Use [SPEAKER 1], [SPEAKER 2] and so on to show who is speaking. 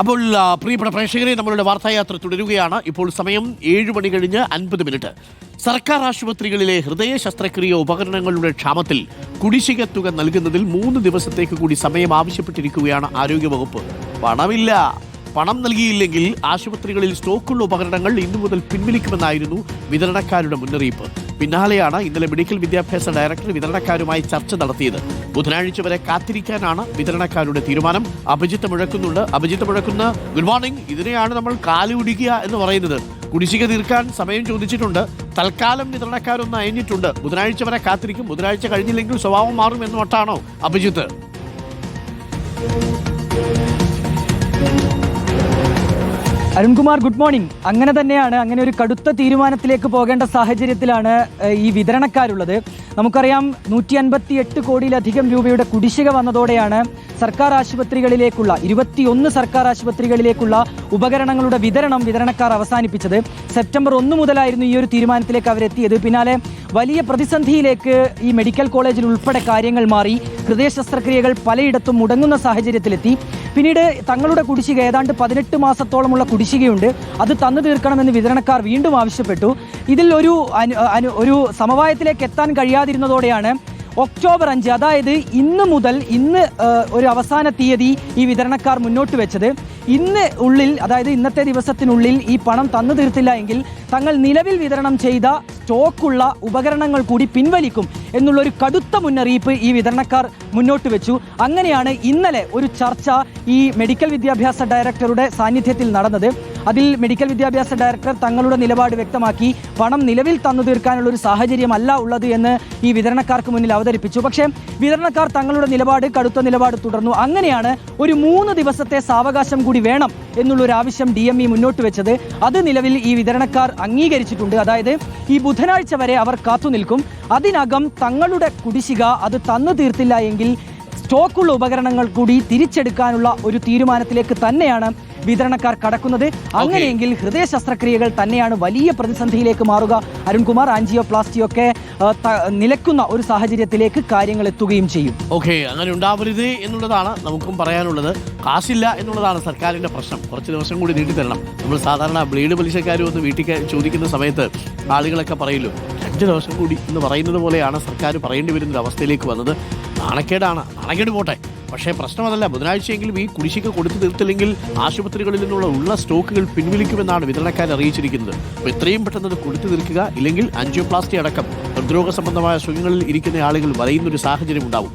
[SPEAKER 1] അപ്പോൾ പ്രിയപ്പെട്ട പ്രേക്ഷകരെ നമ്മളുടെ വാർത്തായാത്ര തുടരുകയാണ്. ഇപ്പോൾ സമയം ഏഴ് മണി കഴിഞ്ഞ് അൻപത് മിനിറ്റ്. സർക്കാർ ആശുപത്രികളിലെ ഹൃദയ ശസ്ത്രക്രിയ ഉപകരണങ്ങളുടെ ക്ഷാമത്തിൽ കുടിശ്ശിക തുക നൽകുന്നതിൽ മൂന്ന് ദിവസത്തേക്ക് കൂടി സമയം ആവശ്യപ്പെട്ടിരിക്കുകയാണ് ആരോഗ്യവകുപ്പ്. പണമില്ല. പണം നൽകിയില്ലെങ്കിൽ ആശുപത്രികളിൽ സ്റ്റോക്കുള്ള ഉപകരണങ്ങൾ ഇന്നു മുതൽ പിൻവലിക്കുമെന്നായിരുന്നു വിതരണക്കാരുടെ മുന്നറിയിപ്പ്. പിന്നാലെയാണ് ഇന്നലെ മെഡിക്കൽ വിദ്യാഭ്യാസ ഡയറക്ടർ വിതരണക്കാരുമായി ചർച്ച നടത്തിയത്. ബുധനാഴ്ച വരെ കാത്തിരിക്കാനാണ് വിതരണക്കാരുടെ തീരുമാനം. അഭിജിത്ത് മുഴക്കുന്നുണ്ട്. അഭിജിത്ത് മുഴക്കുന്ന ഗുഡ് മോർണിംഗ് ഇതിനെയാണ് നമ്മൾ കാലുപിടിക്കുക എന്ന് പറയുന്നത്. കുടിശ്ശിക തീർക്കാൻ സമയം ചോദിച്ചിട്ടുണ്ട്. തൽക്കാലം വിതരണക്കാരൊന്ന് അയഞ്ഞിട്ടുണ്ട്. ബുധനാഴ്ച വരെ കാത്തിരിക്കും. ബുധനാഴ്ച കഴിഞ്ഞില്ലെങ്കിൽ സ്വഭാവം മാറും എന്ന് മട്ടാണോ അഭിജിത്ത്?
[SPEAKER 2] Arunkumar good morning. അങ്ങനെ തന്നെയാണ് അങ്ങനെ ഒരു കടുത്ത തീരുമാനത്തിലേക്ക് പോകേണ്ട സാഹചര്യത്തിലാണ് ഈ വിതരണക്കാരുള്ളത്. നമുക്കറിയാം നൂറ്റി അൻപത്തി എട്ട് കോടിയിലധികം രൂപയുടെ കുടിശ്ശിക വന്നതോടെയാണ് സർക്കാർ ആശുപത്രികളിലേക്കുള്ള ഇരുപത്തിയൊന്ന് സർക്കാർ ആശുപത്രികളിലേക്കുള്ള ഉപകരണങ്ങളുടെ വിതരണം വിതരണക്കാർ അവസാനിപ്പിച്ചത്. സെപ്റ്റംബർ ഒന്ന് മുതലായിരുന്നു ഈ ഒരു തീരുമാനത്തിലേക്ക് അവരെത്തിയത്. പിന്നാലെ വലിയ പ്രതിസന്ധിയിലേക്ക് ഈ മെഡിക്കൽ കോളേജിൽ ഉൾപ്പെടെ കാര്യങ്ങൾ മാറി. ഹൃദയ ശസ്ത്രക്രിയകൾ പലയിടത്തും മുടങ്ങുന്ന സാഹചര്യത്തിലെത്തി. പിന്നീട് തങ്ങളുടെ കുടിശ്ശിക ഏതാണ്ട് പതിനെട്ട് മാസത്തോളമുള്ള കുടിശ്ശികയുണ്ട്. അത് തന്നു തീർക്കണമെന്ന് വിതരണക്കാർ വീണ്ടും ആവശ്യപ്പെട്ടു. ഇതിൽ ഒരു ഒരു സമവായത്തിലേക്ക് എത്താൻ കഴിയാതിരുന്നതോടെയാണ് ഒക്ടോബർ അഞ്ച് അതായത് ഇന്ന് മുതൽ ഇന്ന് ഒരു അവസാന തീയതി ഈ വിതരണക്കാർ മുന്നോട്ട് വെച്ചത്. ഇന്ന് ഉള്ളിൽ അതായത് ഇന്നത്തെ ദിവസത്തിനുള്ളിൽ ഈ പണം തന്നു തീർത്തില്ല എങ്കിൽ തങ്ങൾ നിലവിൽ വിതരണം ചെയ്ത സ്റ്റോക്കുള്ള ഉപകരണങ്ങൾ കൂടി പിൻവലിക്കും എന്നുള്ളൊരു കടുത്ത മുന്നറിയിപ്പ് ഈ വിതരണക്കാർ മുന്നോട്ട് വെച്ചു. അങ്ങനെയാണ് ഇന്നലെ ഒരു ചർച്ച ഈ മെഡിക്കൽ വിദ്യാഭ്യാസ ഡയറക്ടറുടെ സാന്നിധ്യത്തിൽ നടന്നത്. അതിൽ മെഡിക്കൽ വിദ്യാഭ്യാസ ഡയറക്ടർ തങ്ങളുടെ നിലപാട് വ്യക്തമാക്കി പണം നിലവിൽ തന്നു തീർക്കാനുള്ള ഒരു സാഹചര്യമല്ല ഉള്ളത് എന്ന് ഈ വിതരണക്കാർക്ക് മുന്നിൽ അവതരിപ്പിച്ചു. പക്ഷേ വിതരണക്കാർ തങ്ങളുടെ നിലപാട് കടുത്ത നിലപാട് തുടർന്നു. അങ്ങനെയാണ് ഒരു മൂന്ന് ദിവസത്തെ സാവകാശം കൂടി വേണം എന്നുള്ള ഒരു ആവശ്യം ഡി എം ഇ മുന്നോട്ട് വെച്ചത്. അത് നിലവിൽ ഈ വിതരണക്കാർ അംഗീകരിച്ചിട്ടുണ്ട്. അതായത് ഈ ബുധനാഴ്ച വരെ അവർ കാത്തു നിൽക്കും. അതിനകം തങ്ങളുടെ കുടിശ്ശിക അത് തന്നു തീർത്തില്ല എങ്കിൽ സ്റ്റോക്കുള്ള ഉപകരണങ്ങൾ കൂടി തിരിച്ചെടുക്കാനുള്ള ഒരു തീരുമാനത്തിലേക്ക് തന്നെയാണ് വിതരണക്കാർ കടക്കുന്നത്. അങ്ങനെയെങ്കിൽ ഹൃദയ ശസ്ത്രക്രിയകൾ തന്നെയാണ് വലിയ പ്രതിസന്ധിയിലേക്ക് മാറുക. അരുൺകുമാർ ആൻജിയോപ്ലാസ്റ്റി ഒക്കെ നിലക്കുന്ന ഒരു സാഹചര്യത്തിലേക്ക് കാര്യങ്ങൾ എത്തുകയും ചെയ്യും.
[SPEAKER 1] ഓക്കെ അങ്ങനെ ഉണ്ടാവരുത് എന്നുള്ളതാണ് നമുക്കും പറയാനുള്ളത്. കാശില്ല എന്നുള്ളതാണ് സർക്കാരിന്റെ പ്രശ്നം. കുറച്ച് ദിവസം കൂടി നീട്ടി തരണം നമ്മൾ സാധാരണ ബ്ലീഡ് പലിശക്കാരും ഒന്ന് വീട്ടിൽ ചോദിക്കുന്ന സമയത്ത് ആളുകളൊക്കെ പറയല്ലോ അഞ്ച് ദിവസം കൂടി എന്ന് പറയുന്നത് പോലെയാണ് സർക്കാർ പറയേണ്ടി വരുന്ന ഒരു അവസ്ഥയിലേക്ക് വന്നത്. നാണക്കേടാണ്. നാണക്കേട് പോട്ടെ. പക്ഷേ പ്രശ്നം അതല്ല ബുധനാഴ്ചയെങ്കിലും ഈ കുടിശ്ശിക കൊടുത്തു തീർത്തില്ലെങ്കിൽ ആശുപത്രികളിൽ നിന്നുള്ള ഉള്ള സ്റ്റോക്കുകൾ പിൻവലിക്കുമെന്നാണ് വിതരണക്കാർ അറിയിച്ചിരിക്കുന്നത്. അപ്പോൾ എത്രയും പെട്ടെന്ന് അത് കൊടുത്തു തീർക്കുക ഇല്ലെങ്കിൽ ആൻജിയോപ്ലാസ്റ്റി അടക്കം ഹൃദ്രോഗ സംബന്ധമായ അസുഖങ്ങളിൽ ഇരിക്കുന്ന ആളുകൾ വലയുന്നൊരു സാഹചര്യം ഉണ്ടാവും